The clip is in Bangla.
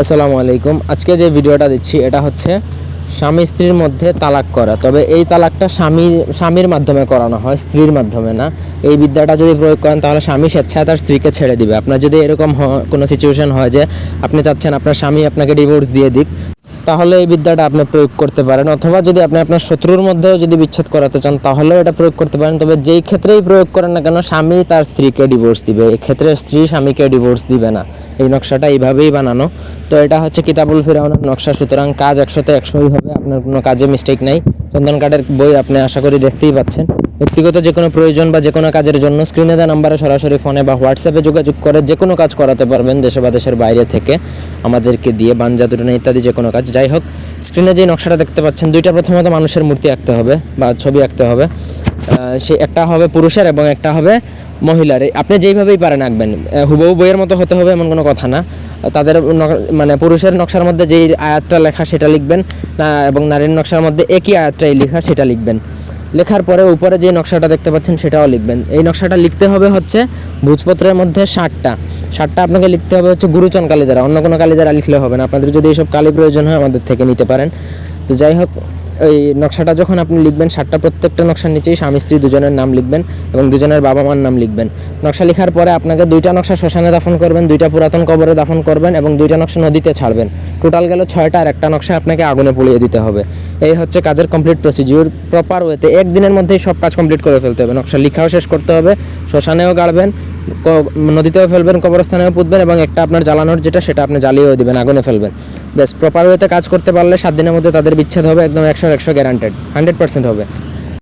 আসসালামু আলাইকুম। আজকে যে ভিডিওটা দিচ্ছি, এটা হচ্ছে স্বামী স্ত্রীর মধ্যে তালাক করা। তবে এই তালাকটা স্বামী, স্বামীর মাধ্যমে করানো হয়, স্ত্রীর মাধ্যমে না। এই বিদ্যাটা যদি প্রয়োগ করেন, তাহলে স্বামী স্বেচ্ছায় তার স্ত্রীকে ছেড়ে দিবে। আপনার যদি এরকম কোনো সিচুয়েশন হয় যে আপনি চাচ্ছেন আপনার স্বামী আপনাকে ডিভোর্স দিয়ে দিক, তাহলে এই বিদ্যাটা আপনি প্রয়োগ করতে পারেন। অথবা যদি আপনি আপনার শত্রুর মধ্যেও যদি বিচ্ছেদ করাতে চান, তাহলেও এটা প্রয়োগ করতে পারেন। তবে যেই ক্ষেত্রেই প্রয়োগ করেন না কেন, স্বামী তার স্ত্রীকে ডিভোর্স দিবে। এই ক্ষেত্রে স্ত্রী স্বামীকে ডিভোর্স দিবে না। এই নকশাটা এইভাবেই বানানো। তো এটা হচ্ছে কিতাবুল ফিরাউনের নকশা। সুতরাং কাজ একশোতে একশোই হবে, আপনার কোনো কাজে মিস্টেক নাই। চন্দন কাঠের বই আপনি আশা করি দেখতেই পাচ্ছেন। ব্যক্তিগত যে কোনো প্রয়োজন বা যে কোনো কাজের জন্য স্ক্রিনে দেওয়া নাম্বারে সরাসরি ফোনে বা হোয়াটসঅ্যাপে যোগাযোগ করে যে কোনো কাজ করাতে পারবেন দেশে বা দেশের বাইরে থেকে। আমাদেরকে দিয়ে বানজা দুটনা ইত্যাদি যে কোনো কাজ। যাই হোক স্ক্রিনে যে নকশাটা দেখতে পাচ্ছেন, দুইটা প্রথমত মানুষের মূর্তি আঁকতে হবে বা ছবি আঁকতে হবে। সে একটা হবে পুরুষের এবং একটা হবে মহিলার। আপনি যেইভাবেই পারেন আঁকবেন হুবহু বইয়ের মতো হতে হবে এমন কোনো কথা না। তাদের মানে পুরুষের নকশার মধ্যে যেই আয়াতটা লেখা সেটা লিখবেন এবং নারীর নকশার মধ্যে একই আয়াতটাই লেখা সেটা লিখবেন। লেখার পরে উপরে যে নকশাটা দেখতে পাচ্ছেন সেটাও লিখবেন। এই নকশাটা লিখতে হবে হচ্ছে ভোজপত্রের মধ্যে ষাটটা। ষাটটা আপনাকে লিখতে হবে হচ্ছে গুরুচন কালী দ্বারা অন্য কোনো কালী দ্বারা লিখলে হবে না। আপনাদের যদি এইসব কালী প্রয়োজন হয় আমাদের থেকে নিতে পারেন। তো যাই হোক এই নকশাটা যখন আপনি লিখবেন, সাতটা প্রত্যেকটা নকশার নিচেই স্বামী স্ত্রী দুজনের নাম লিখবেন এবং দুজনের বাবা মার নাম লিখবেন। নকশা লেখার পরে আপনাকে দুইটা নকশা শ্মশানে দাফন করবেন, দুইটা পুরাতন কবরে দাফন করবেন এবং দুইটা নকশা নদীতে ছাড়বেন। টোটাল গেল ছয়টা আর একটা নকশা আপনাকে আগুনে পুড়িয়ে দিতে হবে। এই হচ্ছে কাজের কমপ্লিট প্রসিডিউর প্রপার ওয়েতে একদিনের মধ্যেই সব কাজ কমপ্লিট করে ফেলতে হবে। নকশা লিখাও শেষ করতে হবে, শ্মশানেও গাড়বেন নদীতেও ফেলবেন, কবরস্থানেও পুঁতবেন এবং একটা আপনার জ্বালানোর যেটা, সেটা আপনি জ্বালিয়েও দেবেন, আগুনে ফেলবেন। বেশ প্রপার ওয়েতে কাজ করতে পারলে সাত দিনের মধ্যে তাদের বিচ্ছেদ হবে, একদম একশো একশো গ্যারান্টেড হান্ড্রেড পার্সেন্ট হবে।